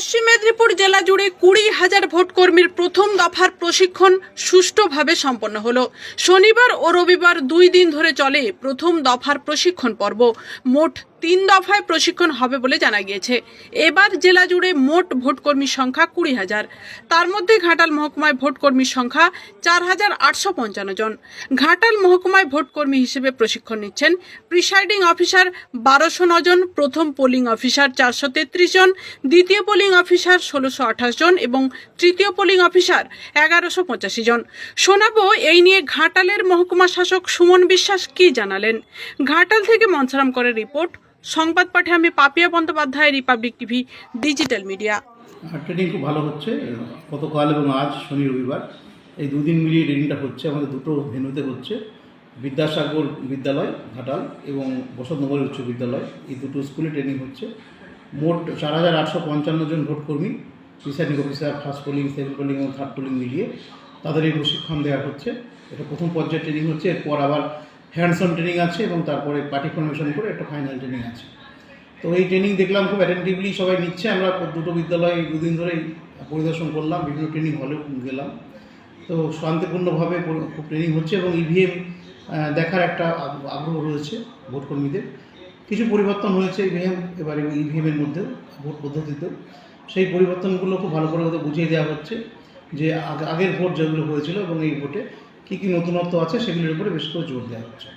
পশ্চিম মেদিনীপুর জেলা জুড়ে কুড়ি হাজার ভোটকর্মীর প্রথম দফার প্রশিক্ষণ সুষ্ঠুভাবে সম্পন্ন হলো। শনিবার ও রবিবার দুই দিন ধরে চলে প্রথম দফার প্রশিক্ষণ পর্ব। মোট তিন দফায় প্রশিক্ষণ হবে বলে জানা গিয়েছে। এবার জেলা জুড়ে মোট ভোটকর্মীর সংখ্যা কুড়ি হাজার। তার মধ্যে ঘাটাল মহকুমায় ভোটকর্মীর সংখ্যা চার হাজার আটশো পঞ্চান্ন জন। ঘাটাল মহকুমায় ভোটকর্মী হিসেবে প্রশিক্ষণ নিচ্ছেন প্রিসাইডিং অফিসার বারোশো জন, প্রথম পোলিং অফিসার চারশো তেত্রিশ জন, দ্বিতীয় পোলিং অফিসার ষোলোশো আঠাশ জন এবং তৃতীয় পোলিং অফিসার এগারোশো পঁচাশি জন। শোনাবো এই নিয়ে ঘাটালের মহকুমা শাসক সুমন বিশ্বাস কি জানালেন। ঘাটাল থেকে মনসারাম করে রিপোর্ট সংবাদ পাঠে আমি Papiya Bandyopadhyay, Republic TV, digital media. Training খুব ভালো হচ্ছে, গতকাল এবং আজ শনি রবিবার। এই দুদিন মিলিয়ে ট্রেনিংটা হচ্ছে, আমাদের দুটো ভেন্যুতে হচ্ছে, বিদ্যাসাগর বিদ্যালয়, ঘাটাল এবং বসন্তনগর উচ্চ বিদ্যালয়। এই দুটো স্কুলে ট্রেনিং হচ্ছে। মোট চার হাজার আটশো পঞ্চান্ন জন ভোটকর্মী presiding officer, first polling, second polling এবং থার্ড পোলিং মিলিয়ে তাদের এই প্রশিক্ষণ দেওয়া হচ্ছে। এটা প্রথম পর্যায়ে ট্রেনিং হচ্ছে, এরপর আবার হ্যান্ডস অন ট্রেনিং আছে এবং তারপরে পার্টি ফরমেশন করে একটা ফাইনাল ট্রেনিং আছে। তো এই ট্রেনিং দেখলাম খুব অ্যাটেন্টিভলি সবাই নিচ্ছে। আমরা দুটো বিদ্যালয়ে দুদিন ধরেই পরিদর্শন করলাম, বিভিন্ন ট্রেনিং হলেও গেলাম। তো শান্তিপূর্ণভাবে খুব ট্রেনিং হচ্ছে এবং ইভিএম দেখার একটা আগ্রহ রয়েছে ভোটকর্মীদের। কিছু পরিবর্তন হয়েছে ইভিএম এবারে ইভিএমের মধ্যেও, ভোট পদ্ধতিতেও। সেই পরিবর্তনগুলো খুব ভালো করে বুঝিয়ে দেওয়া হচ্ছে যে আগের ভোট যেগুলো হয়েছিল এবং এই ভোটে কী কী নতুনত্ব আছে সেগুলির উপরে বেশ করে জোর দেওয়া হচ্ছে।